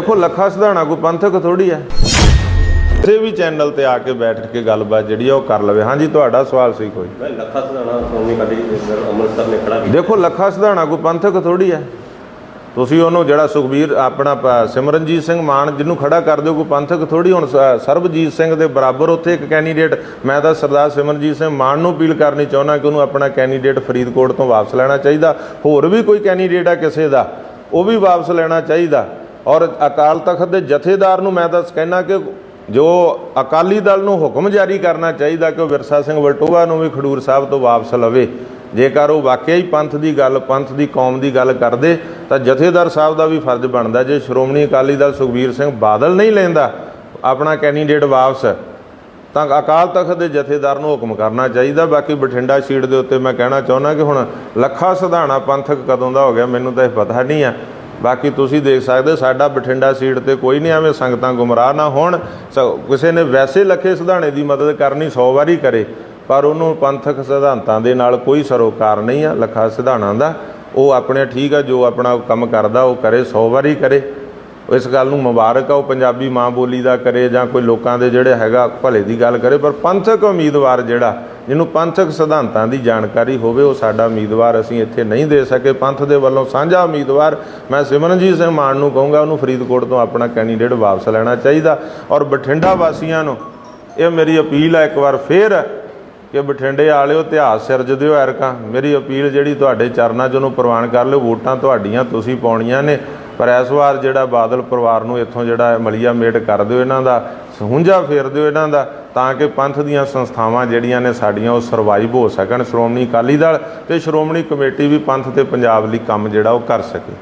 ਦੇਖੋ ਲੱਖਾ ਸਿਧਾਣਾ ਕੋਈ ਪੰਥਕ ਥੋੜੀ ਹੈ। ਕਿਸੇ ਵੀ ਚੈਨਲ ਤੇ ਆ ਕੇ ਬੈਠ ਕੇ ਗੱਲਬਾਤ ਜਿਹੜੀ ਆ ਉਹ ਕਰ ਲਵੇ। ਹਾਂਜੀ ਤੁਹਾਡਾ ਸਵਾਲ ਸੀ ਕੋਈ? ਮੈਂ ਲੱਖਾ ਸਦਾਣਾ ਸੋਨੀ ਕਾਲੀ ਅੰਮ੍ਰਿਤਸਰ ਨੇ ਖੜਾ ਕੀਤਾ ਦੇਖੋ ਲੱਖਾ ਸਿਧਾਣਾ ਕੋਈ ਪੰਥਕ ਥੋੜੀ ਹੈ। ਤੁਸੀਂ ਉਹਨੂੰ ਜਿਹੜਾ ਸੁਖਬੀਰ ਆਪਣਾ ਸਿਮਰਨਜੀਤ ਸਿੰਘ ਮਾਨ ਜਿਹਨੂੰ ਖੜਾ ਕਰ ਦਿਓ ਕੋਈ ਪੰਥਕ ਥੋੜੀ ਹੁਣ ਸਰਬਜੀਤ ਸਿੰਘ ਦੇ ਬਰਾਬਰ ਉੱਥੇ ਇੱਕ ਕੈਂਡੀਡੇਟ ਮੈਂ ਤਾਂ ਸਰਦਾਰ ਸਿਮਰਨਜੀਤ ਸਿੰਘ ਮਾਨ ਨੂੰ ਅਪੀਲ ਕਰਨੀ ਚਾਹੁੰਦਾ ਕਿ ਉਹਨੂੰ ਆਪਣਾ ਕੈਂਡੀਡੇਟ ਫਰੀਦਕੋਟ ਤੋਂ ਵਾਪਸ ਲੈਣਾ ਚਾਹੀਦਾ। ਹੋਰ ਵੀ ਕੋਈ ਕੈਂਡੀਡੇਟ ਆ ਕਿਸੇ ਦਾ ਉਹ ਵੀ ਵਾਪਸ ਲੈਣਾ ਚਾਹੀਦਾ। ਔਰ ਅਕਾਲ ਤਖਤ ਦੇ ਜਥੇਦਾਰ ਨੂੰ ਮੈਂ ਤਾਂ ਕਹਿਣਾ ਕਿ ਜੋ ਅਕਾਲੀ ਦਲ ਨੂੰ ਹੁਕਮ ਜਾਰੀ ਕਰਨਾ ਚਾਹੀਦਾ ਕਿ ਉਹ ਵਿਰਸਾ ਸਿੰਘ ਵਲਟੋਆ ਨੂੰ ਵੀ ਖਡੂਰ ਸਾਹਿਬ ਤੋਂ ਵਾਪਸ ਲਵੇ। ਜੇਕਰ ਉਹ ਵਾਕਿਆ ਹੀ ਪੰਥ ਦੀ ਗੱਲ, ਪੰਥ ਦੀ ਕੌਮ ਦੀ ਗੱਲ ਕਰਦੇ, ਤਾਂ ਜਥੇਦਾਰ ਸਾਹਿਬ ਦਾ ਵੀ ਫਰਜ਼ ਬਣਦਾ। ਜੇ ਸ਼੍ਰੋਮਣੀ ਅਕਾਲੀ ਦਲ ਸੁਖਬੀਰ ਸਿੰਘ ਬਾਦਲ ਨਹੀਂ ਲੈਂਦਾ, ਆਪਣਾ ਕੈਂਡੀਡੇਟ ਵਾਪਸ, ਤਾਂ ਅਕਾਲ ਤਖਤ ਦੇ ਜਥੇਦਾਰ ਨੂੰ ਹੁਕਮ ਕਰਨਾ ਚਾਹੀਦਾ। ਬਾਕੀ ਬਠਿੰਡਾ ਸੀਟ ਦੇ ਉੱਤੇ ਮੈਂ ਕਹਿਣਾ ਚਾਹੁੰਦਾ ਕਿ ਹੁਣ ਲੱਖਾ ਸਿਧਾਣਾ ਪੰਥਕ ਕਦੋਂ ਦਾ ਹੋ ਗਿਆ, ਮੈਨੂੰ ਤਾਂ ਇਹ ਪਤਾ ਨਹੀਂ ਆ। ਬਾਕੀ ਤੁਸੀਂ ਦੇਖ ਸਕਦੇ ਹੋ, ਸਾਡਾ ਬਠਿੰਡਾ ਸੀਟ ਤੇ ਕੋਈ ਨਹੀਂ ਐਵੇਂ ਸੰਗਤਾਂ ਗੁੰਮਰਾਹ ਨਾ ਹੋਣ। ਸ- ਕਿਸੇ ਨੇ ਵੈਸੇ ਲੱਖੇ ਸਿਧਾਣੇ ਦੀ ਮਦਦ ਕਰਨੀ 100 ਵਾਰੀ ਕਰੇ ਪਰ ਉਹਨੂੰ ਪੰਥਕ ਸਿਧਾਂਤਾਂ ਦੇ ਨਾਲ ਕੋਈ ਸਰੋਕਾਰ ਨਹੀਂ ਆ ਲੱਖਾ ਸਿਧਾਣਾ ਦਾ। ਉਹ ਆਪਣੇ ਠੀਕ ਆ ਜੋ ਆਪਣਾ ਕੰਮ ਕਰਦਾ ਉਹ ਕਰੇ 100 ਵਾਰੀ ਕਰੇ। ਇਸ ਗੱਲ ਨੂੰ ਮੁਬਾਰਕ ਆ ਉਹ ਪੰਜਾਬੀ ਮਾਂ ਬੋਲੀ ਦਾ ਕਰੇ ਜਾਂ ਕੋਈ ਲੋਕਾਂ ਦੇ ਜਿਹੜੇ ਹੈਗਾ ਭਲੇ ਦੀ ਗੱਲ ਕਰੇ ਪਰ ਪੰਥਕ ਉਮੀਦਵਾਰ ਜਿਹੜਾ ਜਿਹਨੂੰ ਪੰਥਕ ਸਿਧਾਂਤਾਂ ਦੀ ਜਾਣਕਾਰੀ ਹੋਵੇ, ਉਹ ਸਾਡਾ ਉਮੀਦਵਾਰ ਅਸੀਂ ਇੱਥੇ ਨਹੀਂ ਦੇ ਸਕੇ। ਪੰਥ ਦੇ ਵੱਲੋਂ ਸਾਂਝਾ ਉਮੀਦਵਾਰ ਮੈਂ ਸਿਮਰਨਜੀਤ ਸਿੰਘ ਮਾਨ ਨੂੰ ਕਹੂੰਗਾ, ਉਹਨੂੰ ਫਰੀਦਕੋਟ ਤੋਂ ਆਪਣਾ ਕੈਂਡੀਡੇਟ ਵਾਪਸ ਲੈਣਾ ਚਾਹੀਦਾ। ਔਰ ਬਠਿੰਡਾ ਵਾਸੀਆਂ ਨੂੰ ਇਹ ਮੇਰੀ ਅਪੀਲ ਹੈ, ਇੱਕ ਵਾਰ ਫੇਰ ਕਿ ਬਠਿੰਡੇ ਵਾਲਿਓ ਇਤਿਹਾਸ ਸਿਰਜ ਦਿਓ ਐਰਕਾਂ। ਮੇਰੀ ਅਪੀਲ ਜਿਹੜੀ ਤੁਹਾਡੇ ਚਰਨਾਂ 'ਚ ਉਹਨੂੰ ਪ੍ਰਵਾਨ ਕਰ ਲਿਓ। ਵੋਟਾਂ ਤੁਹਾਡੀਆਂ ਤੁਸੀਂ ਪਾਉਣੀਆਂ ਨੇ। ਪਰ ਇਸ ਵਾਰ ਜਿਹੜਾ ਬਾਦਲ ਪਰਿਵਾਰ ਨੂੰ ਇੱਥੋਂ ਜਿਹੜਾ ਮਲੀਆ ਮੇਟ ਕਰ ਦਿਓ ਇਹਨਾਂ ਦਾ ਸਹੁੰਜਾ ਫੇਰ ਦਿਓ ਇਹਨਾਂ ਦਾ, ਤਾਂ ਕਿ ਪੰਥ ਦੀਆਂ ਸੰਸਥਾਵਾਂ ਜਿਹੜੀਆਂ ਨੇ ਸਾਡੀਆਂ ਉਹ ਸਰਵਾਈਵ ਹੋ ਸਕਣ। ਸ਼੍ਰੋਮਣੀ ਅਕਾਲੀ ਦਲ ਤੇ ਸ਼੍ਰੋਮਣੀ ਕਮੇਟੀ ਵੀ ਪੰਥ ਤੇ ਪੰਜਾਬ ਲਈ ਕੰਮ ਜਿਹੜਾ ਉਹ ਕਰ ਸਕੇ।